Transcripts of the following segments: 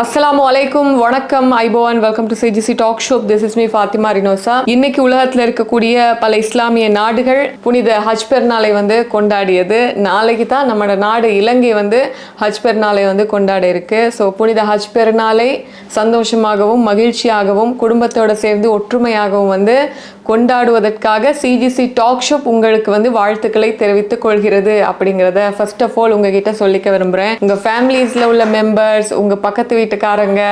அஸ்ஸலாமு அலைக்கும் வணக்கம் iPhone welcome to CGC talk show this is me Fathima Rinosa இன்னைக்கு உலகத்தில் இருக்கக்கூடிய பல இஸ்லாமிய நாடுகள் புனித ஹஜ் பெருநாளை வந்து கொண்டாடியது. நாளைக்கு தான் நம்மளோட நாடு இலங்கை வந்து ஹஜ் பெருநாளை வந்து கொண்டாட இருக்கு. ஸோ புனித ஹஜ் பெருநாளை சந்தோஷமாகவும் மகிழ்ச்சியாகவும் குடும்பத்தோடு சேர்ந்து ஒற்றுமையாகவும் வந்து கொண்டாடுவதற்காக சிஜிசி டாக் ஷோப் உங்களுக்கு வந்து வாழ்த்துக்களை தெரிவித்துக் கொள்கிறது அப்படிங்கிறத ஃபர்ஸ்ட் ஆஃப் ஆல் உங்ககிட்ட சொல்லிக்க விரும்புகிறேன் உங்கள் ஃபேமிலிஸில் உள்ள மெம்பர்ஸ் உங்கள் பக்கத்து வீட்டுக்காரங்க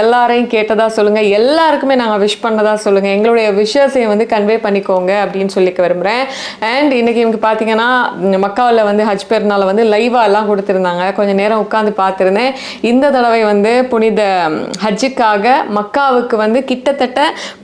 எல்லாரையும் கேட்டதாக சொல்லுங்கள் எல்லாருக்குமே நாங்கள் விஷ் பண்ணதாக சொல்லுங்கள் எங்களுடைய விஷயத்தையும் வந்து கன்வே பண்ணிக்கோங்க அப்படின்னு சொல்லிக்க விரும்புகிறேன் அண்ட் இன்னைக்கு இவங்க பார்த்தீங்கன்னா மக்காவில் வந்து ஹஜ் பெருநாள் வந்து லைவாக எல்லாம் கொடுத்துருந்தாங்க. கொஞ்சம் நேரம் உட்காந்து பார்த்துருந்தேன். இந்த தடவை வந்து புனித ஹஜ்ஜுக்காக மக்காவுக்கு வந்து கிட்டத்தட்ட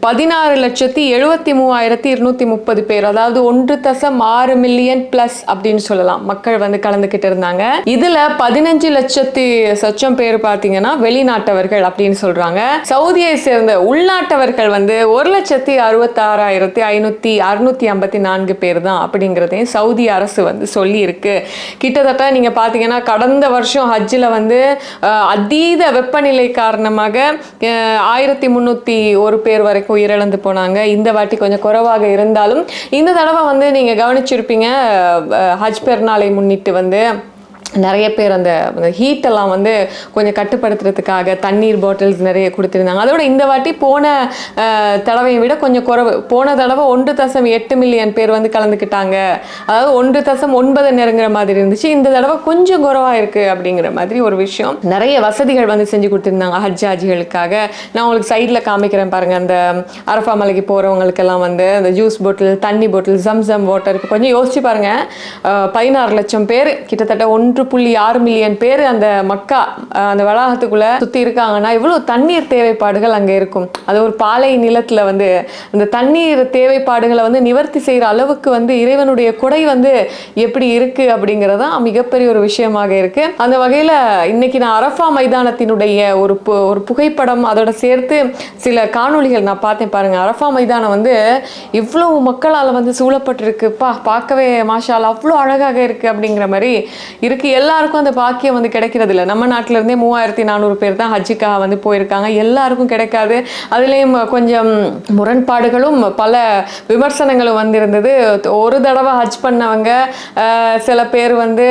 பதினாறு லட்சத்தி எழுபத்தி மூவாயிரத்தி இருநூத்தி முப்பது பேர் அதாவது ஒன்று தசம் ஆறு மில்லியன் பிளஸ் அப்படின்னு சொல்லலாம். மக்கள் வந்து கலந்துக்கிட்டு இருந்தாங்க. இதுல பதினஞ்சு லட்சத்தி சச்சம் பேர் பார்த்தீங்கன்னா வெளிநாட்டவர்கள் அப்படின்னு சொல்றாங்க. சவுதியை சேர்ந்த உள்நாட்டவர்கள் வந்து ஒரு லட்சத்தி அறுபத்தாறாயிரத்தி ஐநூத்தி அறுநூத்தி ஐம்பத்தி நான்கு பேர் தான் அப்படிங்கிறதையும் சவுதி அரசு வந்து சொல்லி இருக்கு கிட்டத்தட்ட நீங்க பாத்தீங்கன்னா கடந்த வருஷம் ஹஜ்ஜில் வந்து அதீத வெப்பநிலை காரணமாக ஆயிரத்தி முந்நூற்றி ஒரு பேர் வரைக்கும் உயிரிழந்து போனாங்க. இந்த வாட்டி கொஞ்சம் குறைவாக இருந்தாலும் இந்த தடவை வந்து நீங்கள் கவனிச்சிருப்பீங்க ஹஜ் பெருநாளை முன்னிட்டு வந்து நிறைய பேர் அந்த ஹீட்டெல்லாம் வந்து கொஞ்சம் கட்டுப்படுத்துறதுக்காக தண்ணீர் பாட்டில்ஸ் நிறைய கொடுத்துருந்தாங்க. அதோட இந்த வாட்டி போன தடவையை விட கொஞ்சம் குறைவு. போன தடவை ஒன்று தசம் எட்டு மில்லியன் பேர் வந்து கலந்துக்கிட்டாங்க. அதாவது ஒன்று தசம் ஒன்பது நெருங்குற மாதிரி இருந்துச்சு. இந்த தடவை கொஞ்சம் குறைவாக இருக்குது அப்படிங்கிற மாதிரி ஒரு விஷயம் நிறைய வசதிகள் வந்து செஞ்சு கொடுத்துருந்தாங்க ஹஜ்ஜாஜிகளுக்காக. நான் உங்களுக்கு சைடில் காமிக்கிறேன் பாருங்கள் அந்த அரஃபா மலைக்கு போகிறவங்களுக்கெல்லாம் வந்து அந்த ஜூஸ் பாட்டில் தண்ணி பாட்டில் ஜம்சம் வாட்டருக்கு கொஞ்சம் யோசிச்சு பாருங்க. பதினாறு லட்சம் பேர் கிட்டத்தட்ட ஒன்று புள்ளி ஆறு மில்லியன் பேர் அந்த மக்கா அந்த வளாகத்துக்குள்ள சுற்றி இருக்காங்கன்னா எவ்வளோ தண்ணீர் தேவைப்பாடுகள் அங்கே இருக்கும். அது ஒரு பாலை நிலத்தில் வந்து அந்த தண்ணீர் தேவைப்பாடுகளை வந்து நிவர்த்தி செய்கிற அளவுக்கு வந்து இறைவனுடைய கொடை வந்து எப்படி இருக்கு தான் மிகப்பெரிய ஒரு விஷயமாக இருக்கு. அந்த வகையில் இன்னைக்கு நான் அரஃபா மைதானத்தினுடைய ஒரு பு- ஒரு புகைப்படம் அதோட சேர்த்து சில காணொளிகள் நான் பார்த்தேன் பாருங்க. அரஃபா மைதானம் வந்து இவ்வளவு மக்களால் வந்து சூழப்பட்டிருக்கு பா பார்க்கவே மாஷால் அவ்வளோ அழகாக இருக்கு அப்படிங்கிற மாதிரி இருக்கு எல்லாருக்கும் அந்த பாக்கியம் வந்து கிடைக்கிறது இல்லை நம்ம நாட்டிலேருந்தே மூவாயிரத்தி நானூறு பேர் தான் ஹஜ்ஜுக்காக வந்து போயிருக்காங்க. எல்லாருக்கும் கிடைக்காது. அதுலேயும் கொஞ்சம் முரண்பாடுகளும் பல விமர்சனங்களும் வந்திருந்தது. ஒரு தடவை ஹஜ் பண்ணவங்க சில பேர் வந்து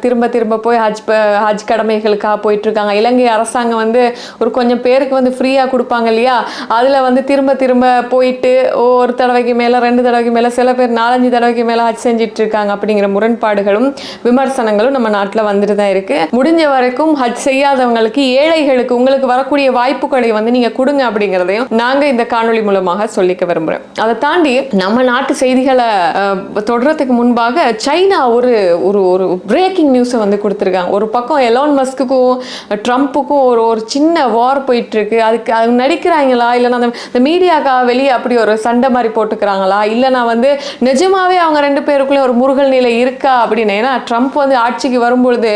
திரும்ப திரும்ப போய் ஹஜ் ப- ஹஜ் கடமைகளுக்காக போயிட்டுருக்காங்க. இலங்கை அரசாங்கம் வந்து ஒரு கொஞ்சம் பேருக்கு வந்து ஃப்ரீயாக கொடுப்பாங்க இல்லையா? அதில் வந்து திரும்ப திரும்ப போயிட்டு ஒரு தடவைக்கு மேலே ரெண்டு தடவைக்கு மேலே சில பேர் நாலஞ்சு தடவைக்கு மேலே ஹஜ் செஞ்சிட்ருக்காங்க அப்படிங்கிற முரண்பாடுகளும் விமர்சனங்களும் நம்ம நாட்டில் வந்துட்டு தான் இருக்கு. முடிஞ்ச வரைக்கும் ஹஜ் செய்யாதவங்களுக்கு ஏழைகளுக்கு உங்களுக்கு வரக்கூடிய வாய்ப்புகளை வந்து நீங்கள் கொடுங்க அப்படிங்கிறதையும் நாங்கள் இந்த காணொலி மூலமாக சொல்லிக்க விரும்புகிறோம் அதை தாண்டி நம்ம நாட்டு செய்திகளை தொடர்றதுக்கு முன்பாக சைனா ஒரு ஒரு ஒரு பிரேக்கிங் நியூஸை வந்து கொடுத்துருக்காங்க. ஒரு பக்கம் எலான் மஸ்க்குக்கும் ட்ரம்ப்புக்கும் ஒரு ஒரு சின்ன வார் போயிட்டுருக்கு. அதுக்கு அது நடிக்கிறாங்களா? இல்லைன்னா அந்த இந்த வெளியே அப்படி ஒரு சண்டை மாதிரி போட்டுக்கிறாங்களா? இல்லைனா வந்து நிஜமாவே அவங்க ரெண்டு பேருக்குள்ளே ஒரு முருகல் நிலை இருக்கா அப்படின்னு? ஏன்னா ட்ரம்ப் வந்து ஆட்சிக்கு வர வரும்பொழுது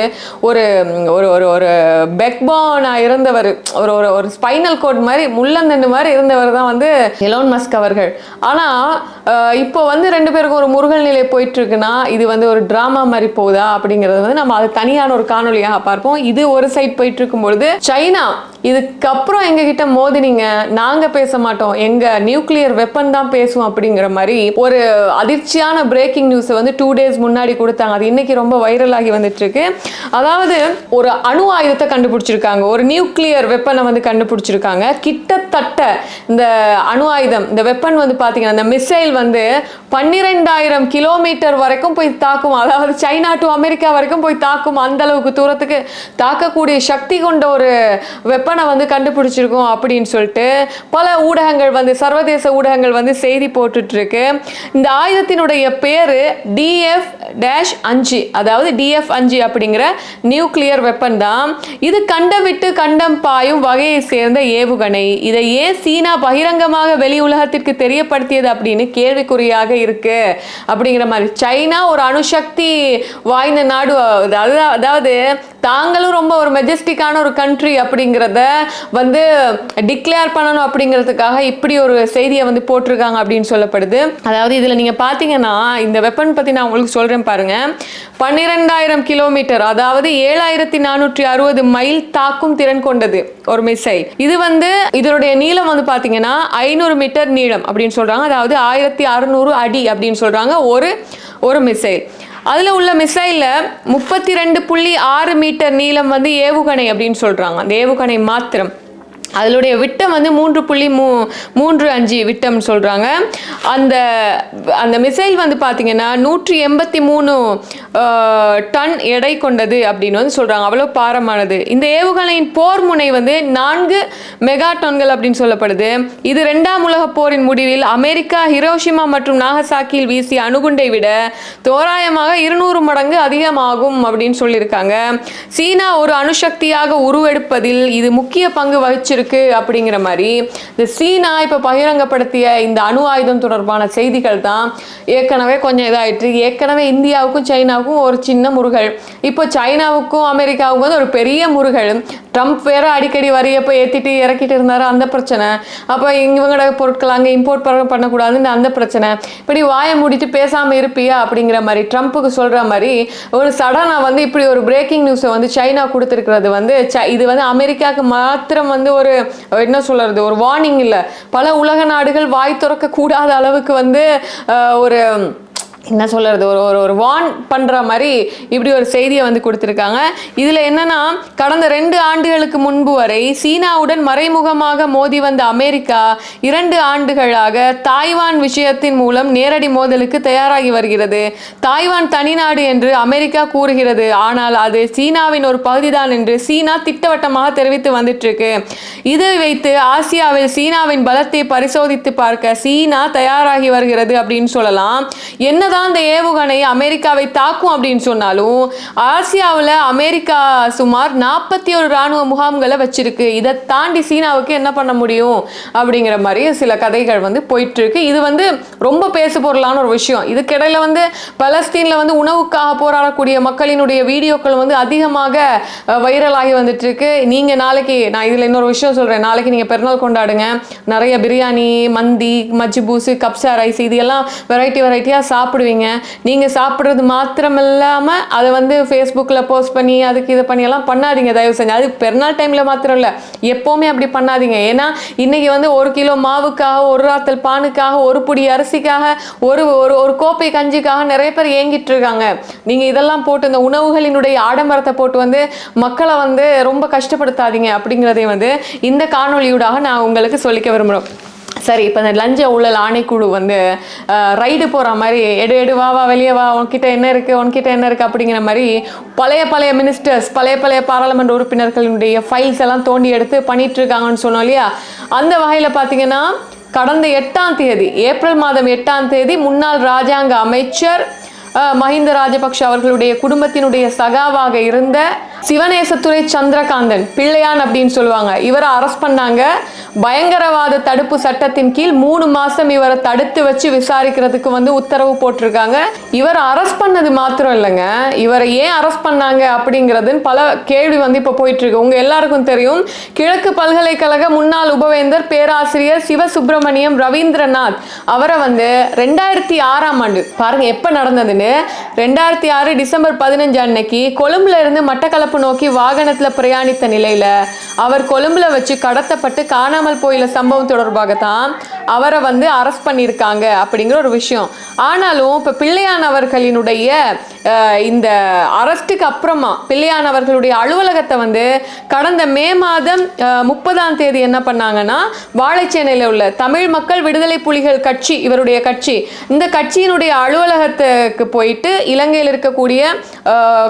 ஒரு ஒரு ஒரு ஒரு பெக்பானாக இருந்தவர் ஒரு ஒரு ஒரு ஸ்பைனல் கோட் மாதிரி முள்ளந்தண்டு மாதிரி இருந்தவர் தான் வந்து எலோன் மஸ்க் அவர்கள். ஆனால் இப்போ வந்து ரெண்டு பேருக்கும் ஒரு முருகல் நிலை போயிட்டு இருக்குன்னா இது வந்து ஒரு ட்ராமா மாதிரி போகுதா அப்படிங்கிறது வந்து நம்ம அது தனியான ஒரு காணொலியாக பார்ப்போம். இது ஒரு சைட் போயிட்டு இருக்கும் பொழுது சைனா இதுக்கப்புறம் எங்ககிட்ட மோதினீங்க நாங்கள் பேச மாட்டோம் எங்க நியூக்ளியர் வெப்பன் தான் பேசுவோம் அப்படிங்கிற மாதிரி ஒரு அதிர்ச்சியான பிரேக்கிங் நியூஸை வந்து டூ டேஸ் முன்னாடி கொடுத்தாங்க. அது இன்னைக்கு ரொம்ப வைரல் ஆகி வந்துட்டு இருக்கு. அதாவது ஒரு அணு ஆயுதத்தை கண்டுபிடிச்சிருக்காங்க. ஒரு நியூக்ளியர் வெப்பனை வந்து கண்டுபிடிச்சிருக்காங்க. கிட்டத்தட்ட இந்த அணு ஆயுதம் இந்த வெப்பன் வந்து பார்த்தீங்கன்னா இந்த மிசைல் வந்து பன்னிரெண்டாயிரம் கிலோமீட்டர் வரைக்கும் போய் தாக்கும். அதாவது சைனா டு அமெரிக்கா வரைக்கும் போய் தாக்கும் அந்த அளவுக்கு தூரத்துக்கு தாக்கக்கூடிய சக்தி கொண்ட ஒரு வெப்பனை வந்து கண்டுபிடிச்சிருக்கோம் அப்படின்னு சொல்லிட்டு பல ஊடகங்கள் வந்து சர்வதேச ஊடகங்கள் வந்து செய்தி போட்டுட்டு இருக்கு இந்த ஆயுதத்தினுடைய பேரு டிஎஃப் டேஷ் அஞ்சு. அதாவது டிஎஃப் அஞ்சு. அப்படிங்கிற நியூக்ளியர் வெப்பன் தான். இது கண்டம் விட்டு கண்டம் பாயும் வகையை சேர்ந்த ஏவுகணை. இதை ஏன் சீனா பகிரங்கமாக வெளி உலகத்திற்கு தெரியப்படுத்தியது அப்படின்னு கேள்விக்குறியாக இருக்கு. அப்படிங்கிற மாதிரி. சைனா ஒரு அணுசக்தி வாய்ந்த நாடு அதாவது அதாவது தாங்களும் ரொம்ப ஒரு மெஜஸ்டிக்கான ஒரு கண்ட்ரி அப்படிங்கிறத வந்து டிக்ளேர் பண்ணணும் அப்படிங்கிறதுக்காக இப்படி ஒரு செய்தியை வந்து போட்டிருக்காங்க அப்படின்னு சொல்லப்படுது. அதாவது இதில் நீங்கள் பார்த்தீங்கன்னா இந்த வெப்பன் பற்றி நான் உங்களுக்கு சொல்கிறேன் பாருங்கள் பன்னிரெண்டாயிரம் கிலோமீட்டர் அதாவது ஏழாயிரத்தி நானூற்றி அறுபது மைல் தாக்கும் திறன் கொண்டது ஒரு மிசைல் இது வந்து இதனுடைய நீளம் வந்து பார்த்தீங்கன்னா ஐநூறு மீட்டர் நீளம் அப்படின்னு சொல்கிறாங்க அதாவது ஆயிரத்தி அறுநூறு அடி அப்படின்னு சொல்கிறாங்க ஒரு ஒரு மிசைல் அதில் உள்ள மிசைலில் முப்பத்தி ரெண்டு புள்ளி ஆறு மீட்டர் நீளம் வந்து ஏவுகணை அப்படின்னு சொல்கிறாங்க அந்த ஏவுகணை மாத்திரம். அதனுடைய விட்டம் வந்து மூன்று புள்ளி மூ மூன்று அஞ்சு விட்டம்னு சொல்கிறாங்க அந்த அந்த மிசைல் வந்து பார்த்தீங்கன்னா நூற்றி எண்பத்தி மூணு டன் எடை கொண்டது அப்படின்னு வந்து சொல்கிறாங்க அவ்வளோ பாரமானது. இந்த ஏவுகணையின் போர் முனை வந்து நான்கு மெகா டன்கள் அப்படின்னு சொல்லப்படுது. இது ரெண்டாம் உலகப் போரின் முடிவில் அமெரிக்கா ஹிரோஷிமா மற்றும் நாகசாக்கியில் வீசிய அணுகுண்டை விட தோராயமாக இருநூறு மடங்கு அதிகமாகும் அப்படின்னு சொல்லியிருக்காங்க. சீனா ஒரு அணுசக்தியாக உருவெடுப்பதில் இது முக்கிய பங்கு வகிச்சிருக்கு இருக்கு அப்படிங்கிற மாதிரி. இந்த சீனா இப்போ பகிரங்கப்படுத்திய இந்த அணு ஆயுதம் தொடர்பான செய்திகள் தான் ஏற்கனவே கொஞ்சம் இதாயிட்டு ஏற்கனவே இந்தியாவுக்கும் சைனாவுக்கும் ஒரு சின்ன முருகல் இப்போ சைனாவுக்கும் அமெரிக்காவுக்கும் வந்து ஒரு பெரிய முருகல் ட்ரம்ப் வேற அடிக்கடி வரியப்போ ஏற்றிட்டு இறக்கிட்டு இருந்தார். அந்த பிரச்சனை. அப்போ இவங்களோட பொருட்கள் அங்கே இம்போர்ட் பண்ணக்கூடாதுன்னு அந்த பிரச்சனை. இப்படி வாயை முடித்து பேசாமல் இருப்பியா அப்படிங்கிற மாதிரி ட்ரம்ப்புக்கு சொல்கிற மாதிரி ஒரு சடனாக வந்து இப்படி ஒரு பிரேக்கிங் நியூஸை வந்து சைனா கொடுத்துருக்கிறது வந்து இது வந்து அமெரிக்காவுக்கு மாத்திரம் வந்து ஒரு என்ன சொல்றது ஒரு வார்னிங் இல்லை. பல உலக நாடுகள் வாய் திறக்க கூடாத அளவுக்கு வந்து ஒரு என்ன சொல்கிறது ஒரு ஒரு ஒரு வான் பண்ணுற மாதிரி இப்படி ஒரு செய்தியை வந்து கொடுத்துருக்காங்க. இதில் என்னென்னா கடந்த ரெண்டு ஆண்டுகளுக்கு முன்பு வரை சீனாவுடன் மறைமுகமாக மோதி வந்த அமெரிக்கா இரண்டு ஆண்டுகளாக தாய்வான் விஷயத்தின் மூலம் நேரடி மோதலுக்கு தயாராகி வருகிறது. தாய்வான் தனிநாடு என்று அமெரிக்கா கூறுகிறது. ஆனால் அது சீனாவின் ஒரு பகுதிதான் என்று சீனா திட்டவட்டமாக தெரிவித்து வந்துட்டுருக்கு. இதை வைத்து ஆசியாவில் சீனாவின் பலத்தை பரிசோதித்து பார்க்க சீனா தயாராகி வருகிறது அப்படின்னு சொல்லலாம். என்ன தான் இந்த ஏவுகணை அமெரிக்காவை தாக்கும் அப்படின்னு சொன்னாலும் ஆசியாவில் அமெரிக்கா சுமார் நாற்பத்தி ஒரு ராணுவ முகாம்களை வச்சிருக்கு. இதை தாண்டி சீனாவுக்கு என்ன பண்ண முடியும் அப்படிங்கிற மாதிரி சில கதைகள் வந்து போயிட்டு இருக்கு இது வந்து ரொம்ப பேசு பொருளான ஒரு விஷயம். இதுக்கிடையில வந்து பலஸ்தீனில் வந்து உணவுக்காக போராடக்கூடிய மக்களினுடைய வீடியோக்கள் வந்து அதிகமாக வைரல் ஆகி வந்துட்டு இருக்கு நீங்க நாளைக்கு நான் இதில் இன்னொரு விஷயம் சொல்றேன். நாளைக்கு நீங்க பெருநாள் கொண்டாடுங்க. நிறைய பிரியாணி மந்தி மஜ்ஜிபூசு கப்சா ரைஸ் இது எல்லாம் வெரைட்டி வெரைட்டியாக சாப்பிடு சாப்பிடுவீங்க நீங்க சாப்பிட்றது மாத்திரம் இல்லாமல் அதை வந்து ஃபேஸ்புக்கில் போஸ்ட் பண்ணி அதுக்கு இதை பண்ணி எல்லாம் பண்ணாதீங்க. தயவு செஞ்சு. அது பெருநாள் டைம்ல மாத்திரம் இல்ல. எப்போவுமே அப்படி பண்ணாதீங்க. ஏன்னா இன்னைக்கு வந்து ஒரு கிலோ மாவுக்காக ஒரு ராத்தல் பானுக்காக ஒரு புடி அரிசிக்காக ஒரு ஒரு ஒரு கோப்பை கஞ்சிக்காக நிறைய பேர் ஏங்கிட்டு இருக்காங்க. நீங்க இதெல்லாம் போட்டு இந்த உணவுகளினுடைய ஆடம்பரத்தை போட்டு வந்து மக்களை வந்து ரொம்ப கஷ்டப்படுத்தாதீங்க அப்படிங்கிறதை வந்து இந்த காணொளியூடாக நான் உங்களுக்கு சொல்லிக்க விரும்புகிறோம் சரி இப்போ இந்த லஞ்ச ஊழல் ஆணைக்குழு வந்து ரைடு போகிற மாதிரி எடு எடு வா வா வெளியே வா உன்கிட்ட என்ன இருக்குது உன்கிட்ட என்ன இருக்குது அப்படிங்கிற மாதிரி பழைய பழைய மினிஸ்டர்ஸ் பழைய பழைய பாராளுமன்ற உறுப்பினர்களுடைய ஃபைல்ஸ் எல்லாம் தோண்டி எடுத்து பண்ணிட்டு இருக்காங்கன்னு சொன்னோம் இல்லையா? அந்த வகையில் பார்த்தீங்கன்னா கடந்த எட்டாம் தேதி ஏப்ரல் மாதம் எட்டாம் தேதி முன்னாள் ராஜாங்க அமைச்சர் மஹிந்த ராஜபக்ஷ அவர்களுடைய குடும்பத்தினுடைய சகாவாக இருந்த சிவநேசத்துறை சந்திரகாந்தன் பிள்ளையான் அப்படின்னு சொல்லுவாங்க. இவரை அரெஸ்ட் பண்ணாங்க. பயங்கரவாத தடுப்பு சட்டத்தின் கீழ் மூணு மாசம் இவரை தடுத்து வச்சு விசாரிக்கிறதுக்கு வந்து உத்தரவு போட்டிருக்காங்க. இவர் அரெஸ்ட் பண்ணது மாத்திரம் இல்லைங்க. இவரை ஏன் அரெஸ்ட் பண்ணாங்க அப்படிங்கிறதுன்னு பல கேள்வி வந்து இப்போ போயிட்டு இருக்கு உங்க எல்லாருக்கும் தெரியும். கிழக்கு பல்கலைக்கழக முன்னாள் உபவேந்தர் பேராசிரியர் சிவசுப்பிரமணியம் ரவீந்திரநாத். அவரை வந்து ரெண்டாயிரத்தி ஆறாம் ஆண்டு பாருங்க எப்ப நடந்ததுன்னு? ரெண்டாயிரத்தி ஆறு டிசம்பர் பதினஞ்சு அன்னைக்கு கொழும்புல இருந்து மட்டக்களப்பு நோக்கி வாகனத்தில் பிரயாணித்த நிலையில அவர் கொழும்புல வச்சு கடத்தப்பட்டு காணாமல் போயில சம்பவம் தொடர்பாக தான் அவரை வந்து அரெஸ்ட் பண்ணியிருக்காங்க அப்படிங்கிற ஒரு விஷயம். ஆனாலும் இப்போ பிள்ளையானவர்களினுடைய இந்த அரெஸ்ட்டுக்கு அப்புறமா பிள்ளையானவர்களுடைய அலுவலகத்தை வந்து கடந்த மே மாதம் முப்பதாம் தேதி என்ன பண்ணாங்கன்னா வாழைச்சேனையில் உள்ள தமிழ் மக்கள் விடுதலை புலிகள் கட்சி இவருடைய கட்சி இந்த கட்சியினுடைய அலுவலகத்துக்கு போயிட்டு இலங்கையில் இருக்கக்கூடிய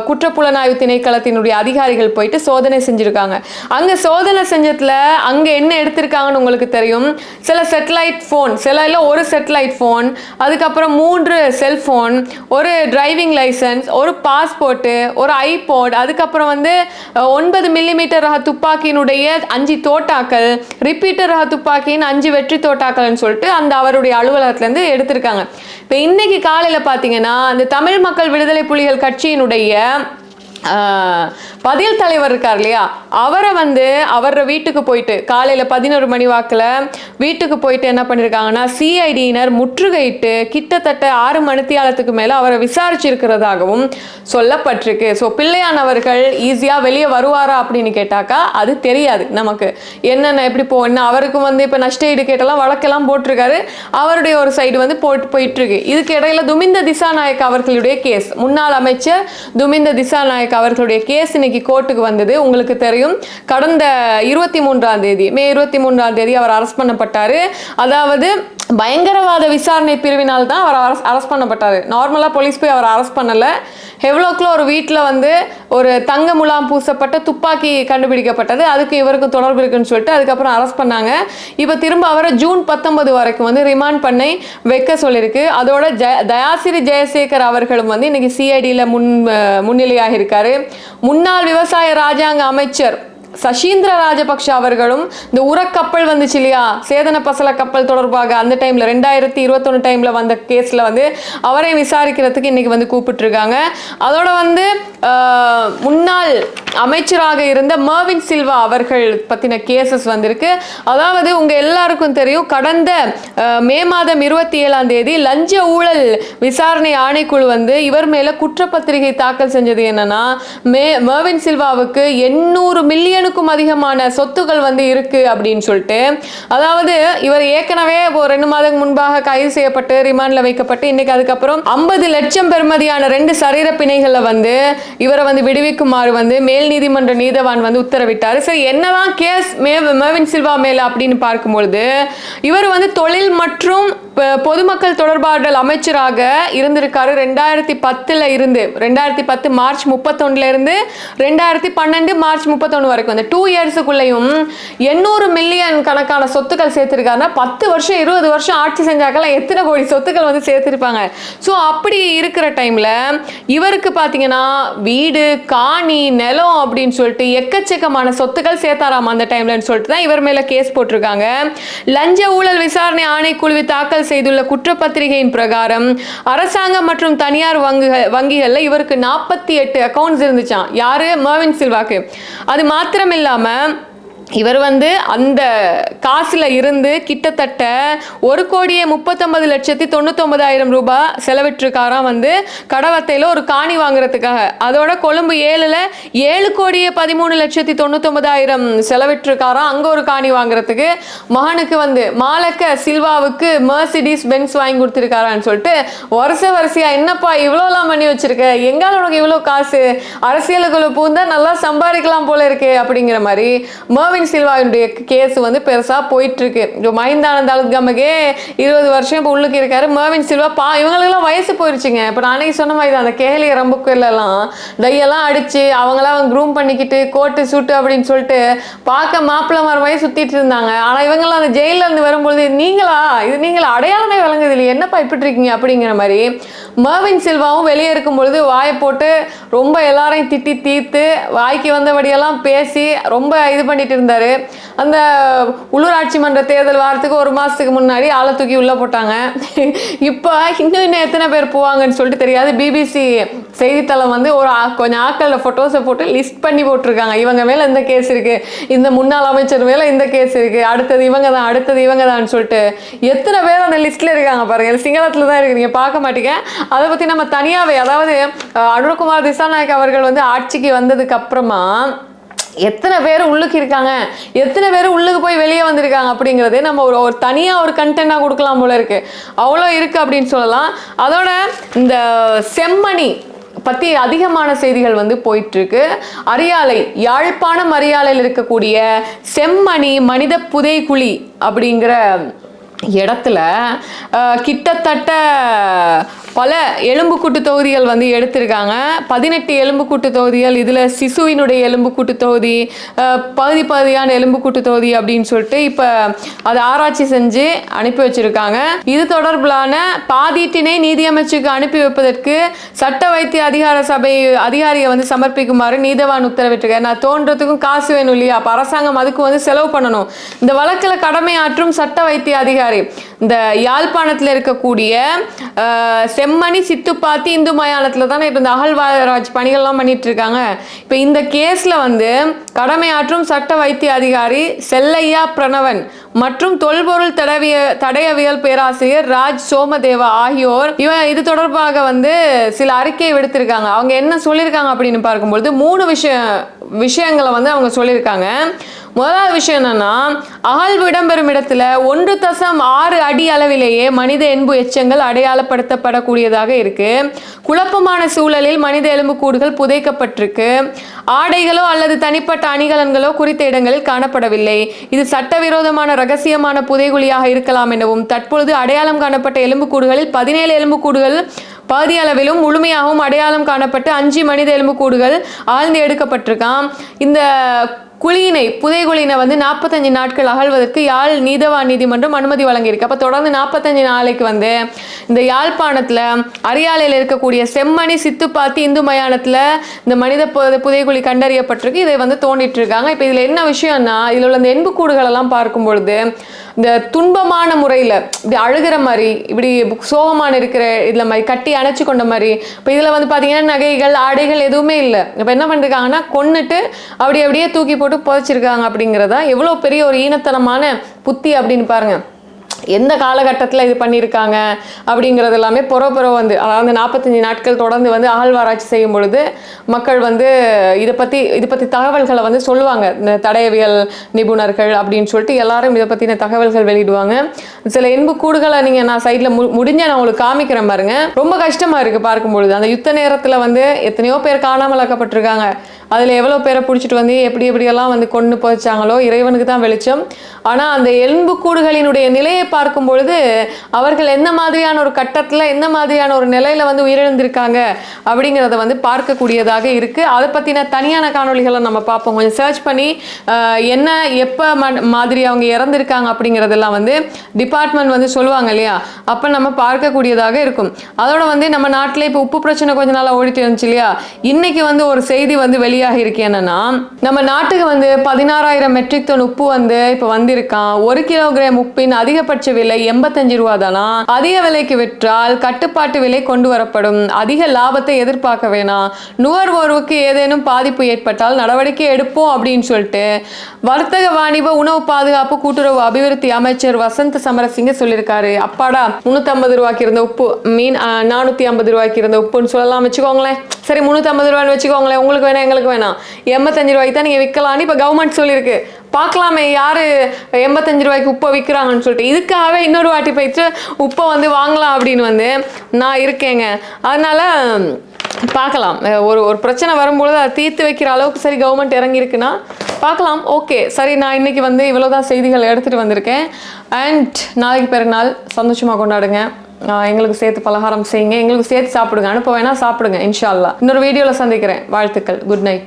குற்றப்புலனாய்வு திணைக்களத்தினுடைய அதிகாரிகள் போயிட்டு சோதனை செஞ்சுருக்காங்க. அங்கே சோதனை செஞ்சதில் அங்கே என்ன எடுத்திருக்காங்கன்னு உங்களுக்கு தெரியும்? சில செட்டலைட் ஃபோன் சில இல்லை ஒரு செட்டலைட் ஃபோன் அதுக்கப்புறம் மூன்று செல்ஃபோன் ஒரு டிரைவிங் லைசன்ஸ் ஒரு பாஸ்போர்ட்டு ஒரு ஐபோட் அதுக்கப்புறம் வந்து ஒன்பது மில்லிமீட்டர் ரக துப்பாக்கியினுடைய அஞ்சு தோட்டாக்கள் ரிப்பீட்டர் ரக துப்பாக்கியின் அஞ்சு வெற்றி தோட்டாக்கள்னு சொல்லிட்டு அந்த அவருடைய அலுவலகத்துலேருந்து எடுத்திருக்காங்க. இப்போ இன்னைக்கு காலையில் பார்த்தீங்கன்னா அந்த தமிழ் மக்கள் விடுதலை புலிகள் கட்சியினுடைய பதில் தலைவர் இருக்கார் இல்லையா? அவரை வந்து அவர வீட்டுக்கு போயிட்டு காலையில் பதினோரு மணி வாக்கில் வீட்டுக்கு போயிட்டு என்ன பண்ணியிருக்காங்கன்னா சிஐடியினர் முற்றுகையிட்டு கிட்டத்தட்ட ஆறு மணித்தியாலத்துக்கு மேலே அவரை விசாரிச்சிருக்கிறதாகவும் சொல்லப்பட்டிருக்கு. ஸோ பிள்ளையானவர்கள் ஈஸியாக வெளியே வருவாரா அப்படின்னு கேட்டாக்கா அது தெரியாது நமக்கு. என்னென்ன எப்படி போ என்ன அவருக்கும் வந்து இப்போ நஷ்ட ஈடு கேட்டெல்லாம் வழக்கெல்லாம் போட்டிருக்காரு. அவருடைய ஒரு சைடு வந்து போட்டு போயிட்டுருக்கு இதுக்கு இடையில துமிந்த திசாநாயக் அவர்களுடைய கேஸ் முன்னாள் அமைச்சர் துமிந்த திசாநாயக் அவர்களுடைய கேஸ் இன்னைக்கு கோர்ட்டுக்கு வந்தது. உங்களுக்கு தெரியும் கடந்த இருபத்தி மூன்றாம் தேதி மே இருபத்தி மூன்றாம் தேதி அவர் அரெஸ்ட் பண்ணப்பட்டாரு. அதாவது பயங்கரவாத விசாரணை பிரிவினால் தான் அவர் அரஸ்ட் அரெஸ்ட் பண்ணப்பட்டார். நார்மலாக போலீஸ் போய் அவர் அரெஸ்ட் பண்ணலை. ஹெவ்லோக்கில் ஒரு வீட்டில் வந்து ஒரு தங்க முலாம் பூசப்பட்ட துப்பாக்கி கண்டுபிடிக்கப்பட்டது அதுக்கு இவருக்கும் தொடர்பு இருக்குன்னு சொல்லிட்டு அதுக்கப்புறம் அரெஸ்ட் பண்ணாங்க. இப்போ திரும்ப அவரை ஜூன் பத்தொன்பது வரைக்கும் வந்து ரிமாண்ட் பண்ணி வைக்க சொல்லியிருக்கு அதோட ஜெய தயாசிரி ஜெயசேகர் அவர்களும் வந்து இன்னைக்கு சிஐடியில் முன் முன்னிலையாக இருக்காரு. முன்னாள் விவசாய ராஜாங்க அமைச்சர் சசீந்திர ராஜபக்ஷ அவர்களும் இந்த உரக்கப்பல் வந்துச்சு இல்லையா? சேதன பசல கப்பல் தொடர்பாக அந்த டைம்ல ரெண்டாயிரத்தி இருபத்தொன்னு டைம்ல வந்த கேஸ்ல வந்து அவரை விசாரிக்கிறதுக்கு இன்னைக்கு வந்து கூப்பிட்டுருக்காங்க. அதோட வந்து முன்னாள் அமைச்சராக இருந்த மர்வின் சில்வா அவர்கள் பற்றின கேசஸ் வந்திருக்கு. அதாவது உங்கள் எல்லாருக்கும் தெரியும் கடந்த மே மாதம் இருபத்தி ஏழாம் தேதி லஞ்ச ஊழல் விசாரணை ஆணைக்குழு வந்து இவர் மேலே குற்றப்பத்திரிகை தாக்கல் செஞ்சது என்னன்னா மே மர்வின் சில்வாவுக்கு எண்ணூறு மில்லியன் மில்லியனுக்கும் அதிகமான சொத்துக்கள் வந்து இருக்கு அப்படின்னு சொல்லிட்டு அதாவது இவர் ஏற்கனவே ஒரு ரெண்டு மாதம் முன்பாக கைது செய்யப்பட்டு ரிமாண்ட்ல வைக்கப்பட்டு இன்னைக்கு அதுக்கப்புறம் ஐம்பது லட்சம் பெறுமதியான ரெண்டு சரீர பிணைகளை வந்து இவரை வந்து விடுவிக்குமாறு வந்து மேல் நீதிமன்ற நீதவான் வந்து உத்தரவிட்டார். சரி என்னதான் கேஸ் மே மேவின் சில்வா மேல அப்படின்னு பார்க்கும்பொழுது இவர் வந்து தொழில் மற்றும் பொதுமக்கள் தொடர்பாடல் அமைச்சராக இருந்திருக்காரு. ரெண்டாயிரத்தி பத்தில் இருந்து ரெண்டாயிரத்தி பத்து மார்ச் முப்பத்தொன்னுல இருந்து ரெண்டாயிரத்தி பன்னெண்டு மார்ச் முப்பத்தொன்று வரைக்கும் இந்த டூ இயர்ஸுக்குள்ளேயும் எண்ணூறு மில்லியன் கணக்கான சொத்துக்கள் சேர்த்துருக்காருன்னா பத்து வருஷம் இருபது வருஷம் ஆட்சி செஞ்சாக்கெல்லாம் எத்தனை கோடி சொத்துக்கள் வந்து சேர்த்துருப்பாங்க? ஸோ அப்படி இருக்கிற டைமில் இவருக்கு பார்த்தீங்கன்னா வீடு காணி நிலம் அப்படின்னு சொல்லிட்டு எக்கச்சக்கமான சொத்துக்கள் சேர்த்தாராம் அந்த டைம்லன்னு சொல்லிட்டு தான் இவர் மேலே கேஸ் போட்டிருக்காங்க. லஞ்ச ஊழல் விசாரணை ஆணைக்குழுவை தாக்கல் செய்துள்ள குற்றப்பத்திரிகையின் பிரகாரம் அரசாங்கம் மற்றும் தனியார் வங்குகள் வங்கிகளில் இவருக்கு நாற்பத்தி எட்டு அக்கௌண்ட்ஸ் இருந்துச்சாம். யாரு? மர்வின் சில்வாக்கு அது மாத்திரம் இல்லாமல் இவர் வந்து அந்த காசில் இருந்து கிட்டத்தட்ட ஒரு கோடியே முப்பத்தொன்பது லட்சத்தி தொண்ணூத்தொன்பதாயிரம் ரூபாய் செலவிட்டிருக்காராம் வந்து கடவத்தையில் ஒரு காணி வாங்குறதுக்காக. அதோட கொழும்பு ஏழில் ஏழு கோடியே பதிமூணு லட்சத்தி தொண்ணூத்தொன்பதாயிரம் செலவிட்டிருக்காராம். அங்கே ஒரு காணி வாங்குறதுக்கு மகனுக்கு வந்து மாலக்க சில்வாவுக்கு மெர்சிடிஸ் பென்ஸ் வாங்கி கொடுத்துருக்காரான்னு சொல்லிட்டு வருஷ வரிசையா என்னப்பா இவ்வளோலாம் பண்ணி வச்சிருக்க? எங்கால உனக்கு இவ்வளோ காசு? அரசியலுக்குள்ள பூந்தா நல்லா சம்பாதிக்கலாம் போல இருக்கு அப்படிங்கிற மாதிரி மர்வின் சில்வாவுடைய கேஸ் வந்து பெருசா போயிட்டு இருக்கு இப்போ மஹிந்தானந்த் அலுத்கமகே இருபது வருஷம் இப்போ உள்ளுக்கு இருக்காரு. மர்வின் சில்வா பா இவங்களுக்கெல்லாம் வயசு போயிருச்சுங்க. இப்போ நானே சொன்ன மாதிரி தான் அந்த கேலி ரம்புக்குள்ளெல்லாம் தையெல்லாம் அடிச்சு அவங்களாம் க்ரூம் பண்ணிக்கிட்டு கோட்டு சூட்டு அப்படின்னு சொல்லிட்டு பார்க்க மாப்பிள்ளை மாதிரி சுத்திட்டு இருந்தாங்க. ஆனால் இவங்கெல்லாம் அந்த ஜெயிலில் இருந்து வரும்பொழுது நீங்களா? இது நீங்களா? அடையாளமே விளங்குது இல்லையா. என்னப்பா இப்படி இருக்கீங்க? அப்படிங்கிற மாதிரி மர்வின் சில்வாவும் வெளியே இருக்கும் பொழுது வாயை போட்டு ரொம்ப எல்லாரையும் திட்டி தீர்த்து வாய்க்கு வந்தபடியெல்லாம் பேசி ரொம்ப இது பண்ணிட்டு இருந்தாரு. அந்த உள்ளூராட்சி மன்ற தேர்தல் வாரத்துக்கு ஒரு மாசத்துக்கு முன்னாடி ஆளை தூக்கி உள்ள போட்டாங்க. இப்போ இன்னும் இன்னும் எத்தனை பேர் போவாங்கன்னு சொல்லிட்டு தெரியாது. பிபிசி செய்தித்தளம் வந்து ஒரு ஆ- கொஞ்சம் ஆக்கள ஃபோட்டோஸை போட்டு லிஸ்ட் பண்ணி போட்டிருக்காங்க. இவங்க மேல இந்த கேஸ் இருக்கு. இந்த முன்னாள் அமைச்சர் மேல இந்த கேஸ் இருக்கு. அடுத்தது இவங்க தான் அடுத்தது இவங்க தான் சொல்லிட்டு எத்தனை பேர் அந்த லிஸ்ட்ல இருக்காங்க பாருங்க. சிங்களத்துல தான் இருக்கு. நீங்க பார்க்க மாட்டீங்க. அதை பற்றி நம்ம தனியாகவே அதாவது அஹ், திசாநாயக் அவர்கள் வந்து ஆட்சிக்கு வந்ததுக்கு அப்புறமா எத்தனை பேர் உள்ளுக்கு இருக்காங்க? எத்தனை பேர் உள்ளுக்கு போய் வெளியே வந்திருக்காங்க அப்படிங்கிறது நம்ம ஒரு ஒரு தனியாக ஒரு கண்டென்ட்டாக கொடுக்கலாம் போல இருக்கு. அவ்வளோ இருக்குது அப்படின்னு சொல்லலாம். அதோட இந்த செம்மணி பற்றி அதிகமான செய்திகள் வந்து போயிட்டுருக்கு. அரியாலை யாழ்ப்பாணம் அரியாலையில் இருக்கக்கூடிய செம்மணி மனித புதைக்குழி அப்படிங்கிற இடத்துல கிட்டத்தட்ட பல எலும்புக்கூட்டு தொகுதிகள் வந்து எடுத்திருக்காங்க. பதினெட்டு எலும்புக்கூட்டு தொகுதிகள் இதில் சிசுவினுடைய எலும்புக்கூட்டு தொகுதி பகுதி பகுதியான எலும்புக்கூட்டு தொகுதி அப்படின்னு சொல்லிட்டு இப்போ அதை ஆராய்ச்சி செஞ்சு அனுப்பி வச்சிருக்காங்க. இது தொடர்பிலான பாதீட்டினை நீதியமைச்சுக்கு அனுப்பி வைப்பதற்கு சட்ட வைத்திய அதிகார சபை அதிகாரியை வந்து சமர்ப்பிக்குமாறு நீதவான் உத்தரவிட்டிருக்காரு. நான் தோன்றதுக்கும் காசு வேணும் இல்லையா? அப்போ அரசாங்கம் அதுக்கு வந்து செலவு பண்ணணும். இந்த வழக்கில் கடமையாற்றும் சட்ட வைத்திய அதிகாரி இந்த யாழ்ப்பாணத்தில் இருக்கக்கூடிய செம்மணி சித்துப்பாத்தி இந்து மயானத்தில் தானே இப்போ இந்த அகழ்வாராய்ச்சி பணிகள்லாம் பண்ணிட்டு இருக்காங்க இப்போ இந்த கேஸில் வந்து கடமையாற்றும் சட்ட வைத்திய அதிகாரி செல்லையா பிரணவன் மற்றும் தொல்பொருள் தடவிய தடயவியல் பேராசிரியர் ராஜ் சோமதேவா ஆகியோர் இவன் இது தொடர்பாக வந்து சில அறிக்கையை விடுத்திருக்காங்க. அவங்க என்ன சொல்லியிருக்காங்க அப்படின்னு பார்க்கும்பொழுது மூணு விஷய விஷயங்களை வந்து அவங்க சொல்லியிருக்காங்க. முதலாவது விஷயம் என்னன்னா அகழ்வு இடம்பெறும் இடத்துல ஒன்று தசம் ஆறு அடி அளவிலேயே மனித எலும்பு எச்சங்கள் அடையாளப்படுத்தப்படக்கூடியதாக இருக்கு. குழப்பமான சூழலில் மனித எலும்புக்கூடுகள் புதைக்கப்பட்டிருக்கு. ஆடைகளோ அல்லது தனிப்பட்ட அணிகலன்களோ குறித்த இடங்களில் காணப்படவில்லை. இது சட்டவிரோதமான ரகசியமான புதைகுழியாக இருக்கலாம் எனவும் தற்பொழுது அடையாளம் காணப்பட்ட எலும்புக்கூடுகளில் பதினேழு எலும்புக்கூடுகள் பாதி அளவிலும் முழுமையாகவும் அடையாளம் காணப்பட்டு அஞ்சு மனித எலும்புக்கூடுகள் ஆழ்ந்து எடுக்கப்பட்டிருக்கான் இந்த குழியினை புதைகுழியினை வந்து நாற்பத்தஞ்சு நாட்கள் அகழ்வதற்கு யாழ் நீதவான் நீதிமன்றம் அனுமதி வழங்கியிருக்கு. அப்போ தொடர்ந்து நாற்பத்தஞ்சு நாளைக்கு வந்து இந்த யாழ்ப்பாணத்தில் அரியாலையில் இருக்கக்கூடிய செம்மணி சித்துப்பாத்தி இந்து மயானத்தில் இந்த மனித புதைகுழி கண்டறியப்பட்டிருக்கு. இதை வந்து தோண்டிட்டு இருக்காங்க இப்போ இதில் என்ன விஷயம்னா இதில் உள்ள இந்த எண்புக்கூடுகள் எல்லாம் பார்க்கும் பொழுது இந்த துன்பமான முறையில் இப்படி அழுகிற மாதிரி இப்படி சோகமான இருக்கிற இதில் மாதிரி கட்டி அணைச்சி கொண்ட மாதிரி இப்போ இதில் வந்து பார்த்தீங்கன்னா நகைகள் ஆடைகள் எதுவுமே இல்லை. இப்போ என்ன பண்ணிருக்காங்கன்னா கொன்னுட்டு அப்படி அப்படியே தூக்கி போட்டு புதைச்சிருக்காங்க அப்படிங்கிறதா எவ்வளோ பெரிய ஒரு ஈனத்தனமான புத்தி அப்படின்னு பாருங்க. எந்த காலகட்டத்தில் இது பண்ணியிருக்காங்க அப்படிங்கிறது எல்லாமே புற புற வந்து அதாவது நாற்பத்தஞ்சு நாட்கள் தொடர்ந்து வந்து அகழ்வாராய்ச்சி செய்யும் பொழுது மக்கள் வந்து இதை பற்றி இதை பற்றி தகவல்களை வந்து சொல்லுவாங்க. இந்த தடயவியல் நிபுணர்கள் அப்படின்னு சொல்லிட்டு எல்லாரும் இதை பற்றின தகவல்கள் வெளியிடுவாங்க. சில இன்பு கூடுகளை நீங்கள் நான் சைடில் மு முடிஞ்ச நான் உங்களுக்கு காமிக்கிறேன் பாருங்க. ரொம்ப கஷ்டமாக இருக்குது பார்க்கும் பொழுது. அந்த யுத்த நேரத்தில் வந்து எத்தனையோ பேர் காணாமல் ஆக்கப்பட்டிருக்காங்க அதில் எவ்வளோ பேரை பிடிச்சிட்டு வந்து எப்படி எப்படியெல்லாம் வந்து கொண்டு போச்சாங்களோ இறைவனுக்கு தான் வெளிச்சம். ஆனால் அந்த எலும்புக்கூடுகளினுடைய நிலையை பார்க்கும் பொழுது அவர்கள் என்ன மாதிரியான ஒரு கட்டத்தில் எந்த மாதிரியான ஒரு நிலையில் வந்து உயிரிழந்திருக்காங்க அப்படிங்கிறத வந்து பார்க்கக்கூடியதாக இருக்குது அதை பற்றின தனியான காணொளிகளை நம்ம பார்ப்போம். கொஞ்சம் சர்ச் பண்ணி என்ன எப்போ மாதிரி அவங்க இறந்துருக்காங்க அப்படிங்கிறதெல்லாம் வந்து டிபார்ட்மெண்ட் வந்து சொல்லுவாங்க இல்லையா? அப்போ நம்ம பார்க்கக்கூடியதாக இருக்கும். அதோட வந்து நம்ம நாட்டில் இப்போ உப்பு பிரச்சனை கொஞ்ச நாளாக ஓடிட்டு இருந்துச்சு இல்லையா? இன்னைக்கு வந்து ஒரு செய்தி வந்து வெளியே வெளியாகி இருக்கு என்னன்னா நம்ம நாட்டுக்கு வந்து பதினாறாயிரம் மெட்ரிக் டன் உப்பு வந்து இப்போ வந்திருக்கான். ஒரு கிலோகிராம் உப்பின் அதிகபட்ச விலை எண்பத்தஞ்சு ரூபா தானா? அதிக விலைக்கு விற்றால் கட்டுப்பாட்டு விலை கொண்டு வரப்படும். அதிக லாபத்தை எதிர்பார்க்க வேணாம். நுகர்வோருக்கு ஏதேனும் பாதிப்பு ஏற்பட்டால் நடவடிக்கை எடுப்போம் அப்படின்னு சொல்லிட்டு வர்த்தக வாணிப உணவு பாதுகாப்பு கூட்டுறவு அபிவிருத்தி அமைச்சர் வசந்த் சமரசிங்க சொல்லியிருக்காரு. அப்பாடா முந்நூற்றம்பது ரூபாய்க்கு இருந்த உப்பு மீன் நானூற்றி ஐம்பது ரூபாய்க்கு இருந்த உப்புன்னு சொல்லலாம் வச்சுக்கோங்களேன். சரி முந்நூற்றம்பது ரூபான்னு வச்சுக்கோங்களேன். உங்களுக்கு வேணா எங்களுக்கு வேணாம். எண்பத்தஞ்சு ரூபாய்க்கு தான் நீங்கள் விற்கலான்னு இப்போ கவர்மெண்ட் சொல்லியிருக்கு பார்க்கலாமே யார் எண்பத்தஞ்சு ரூபாய்க்கு உப்பை விற்கிறாங்கன்னு சொல்லிட்டு. இதுக்காகவே இன்னொரு வாட்டி போயிட்டு உப்பை வந்து வாங்கலாம் அப்படின்னு வந்து நான் இருக்கேங்க. அதனால் பார்க்கலாம். ஒரு ஒரு பிரச்சனை வரும்பொழுது அதை தீர்த்து வைக்கிற அளவுக்கு சரி கவர்மெண்ட் இறங்கியிருக்குன்னா பார்க்கலாம். ஓகே சரி நான் இன்னைக்கு வந்து இவ்வளோதான் செய்திகள் எடுத்துகிட்டு வந்திருக்கேன். அண்ட் நாளைக்கு பிறநாள் சந்தோஷமாக கொண்டாடுங்க. எங்களுக்கு சேர்த்து பலகாரம் செய்யுங்க. எங்களுக்கு சேர்த்து சாப்பிடுங்க. அனுப்ப வேணா சாப்பிடுங்க இன்ஷால்லா இன்னொரு வீடியோவில் சந்திக்கிறேன். வாழ்த்துக்கள். Good night